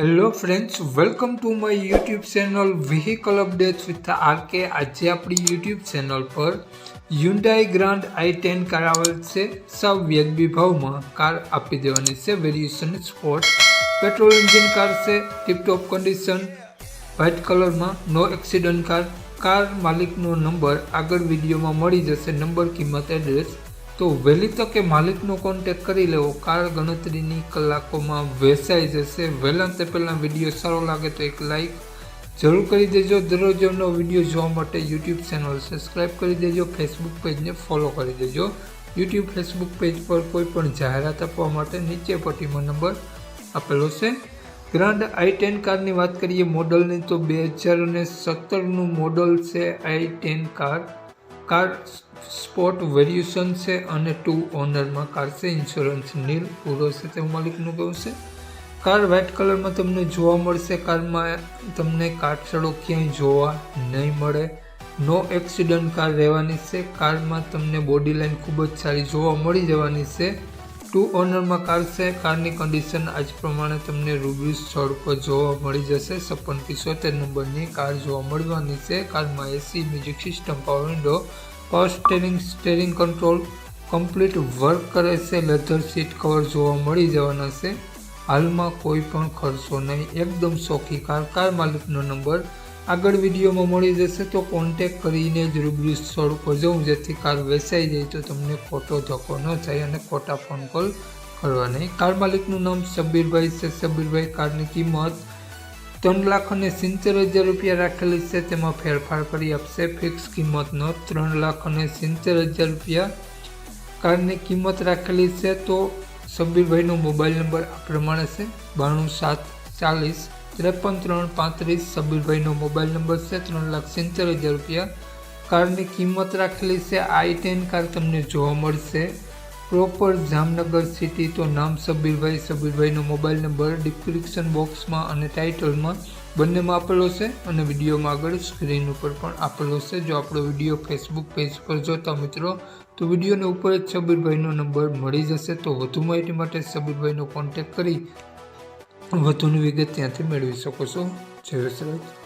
Hello friends welcome to my YouTube channel vehicle updates with RK આજે આપણી YouTube channel પર Hyundai Grand i ten car આવેલ છે. સૌ વ્યાજબી ભાવમાં કાર આપી દેવાની છે. Variation sport petrol engine car છે. ટીપટોપ કન્ડિશન વ્હાઇટ કલરમાં નો એક્સિડન્ટ કાર કાર માલિકનો નંબર આગળ વિડીયોમાં મળી જશે. નંબર કિંમત એડ્રેસ તો વહેલી તકે માલિકનો કોન્ટેક કરી લેવો. કાર ગણતરીની કલાકોમાં વેચાઈ જશે. વહેલા તે પહેલાં વીડિયો સારો લાગે તો એક લાઈક જરૂર કરી દેજો. દરરોજનો વીડિયો જોવા માટે યુટ્યુબ ચેનલ સબસ્ક્રાઈબ કરી દેજો. ફેસબુક પેજને ફોલો કરી દેજો. યુટ્યુબ, ફેસબુક પેજ પર કોઈ પણ જાહેરાત આપવા માટે નીચે પટ્ટીમાં નંબર આપેલો છે. ગ્રાન્ડ આઈ ટેન કારની વાત કરીએ મોડલની, તો બે હજાર અને સત્તરનું મોડલ છે i ten car. Car sport variation છે અને ટુ ઓનરમાં કાર છે, ઇન્સ્યોરન્સ નીલ, પૂરો છે તે માલિકનું કહું છે. કાર વ્હાઇટ કલરમાં તમને જોવા મળશે, કારમાં તમને કાટસડો ક્યાંય જોવા નહીં મળે. નો એક્સિડન્ટ કાર રહેવાની છે, કારમાં તમને બોડી લાઇન ખૂબ જ સારી જોવા મળી જવાની છે. ટુ ઓનરમાં કાર છે કારની કન્ડિશન આજ પ્રમાણે તમને રૂબરૂ સ્થળ પર જોવા મળી જશે. છપ્પન પિસોતેર નંબરની કાર જોવા મળવાની છે. કારમાં AC music system power window power steering steering control complete work કરે છે. લેધર સીટ કવર જોવા મળી જવાના છે. હાલમાં કોઈ પણ ખર્ચો નહીં. એકદમ શોખી કાર કાર માલિકનો નંબર આગળ વિડીયોમાં મળી જશે તો કોન્ટેક કરીને જ રૂબરૂ સ્થળ ઉપર જવું, જેથી કાર વેચાઈ જાય તો તમને ખોટો ધક્કો ન થાય અને ખોટા ફોન કોલ કરવા નહીં. કાર માલિકનું નામ સબીરભાઈ છે. સબીરભાઈ, કારની કિંમત ત્રણ લાખ અને સિત્તેર હજાર રૂપિયા રાખેલી છે. તેમાં ફેરફાર કરી આપશે. ફિક્સ કિંમતનો ત્રણ લાખ અને સિત્તેર હજાર રૂપિયા કારની કિંમત રાખેલી છે. તો સબીરભાઈનો મોબાઈલ નંબર આ પ્રમાણે છે. બાણું સાત ચાલીસ ત્રેપન ત્રણ પાંત્રીસ સબીરભાઈનો મોબાઈલ નંબર છે ત્રણ લાખ સિત્તેર હજાર રૂપિયા. કારની કિંમત રાખેલી છે આઈ ટેન કાર તમને જોવા મળશે. પ્રોપર જામનગર સિટી તો નામ સબીરભાઈ, સબીરભાઈનો મોબાઈલ નંબર ડિસ્ક્રિપ્શન બોક્સમાં અને ટાઇટલમાં બંનેમાં આપેલો છે અને વિડીયોમાં આગળ સ્ક્રીન ઉપર પણ આપેલો છે. જો આપણો વીડિયો ફેસબુક પેજ પર જોતા મિત્રો, તો વિડીયોને ઉપર જ સબીરભાઈનો નંબર મળી જશે. તો વધુ માહિતી માટે સબીરભાઈનો કોન્ટેક્ટ કરી વધુની વિગત ત્યાંથી મેળવી શકો છો. જય વસરાજ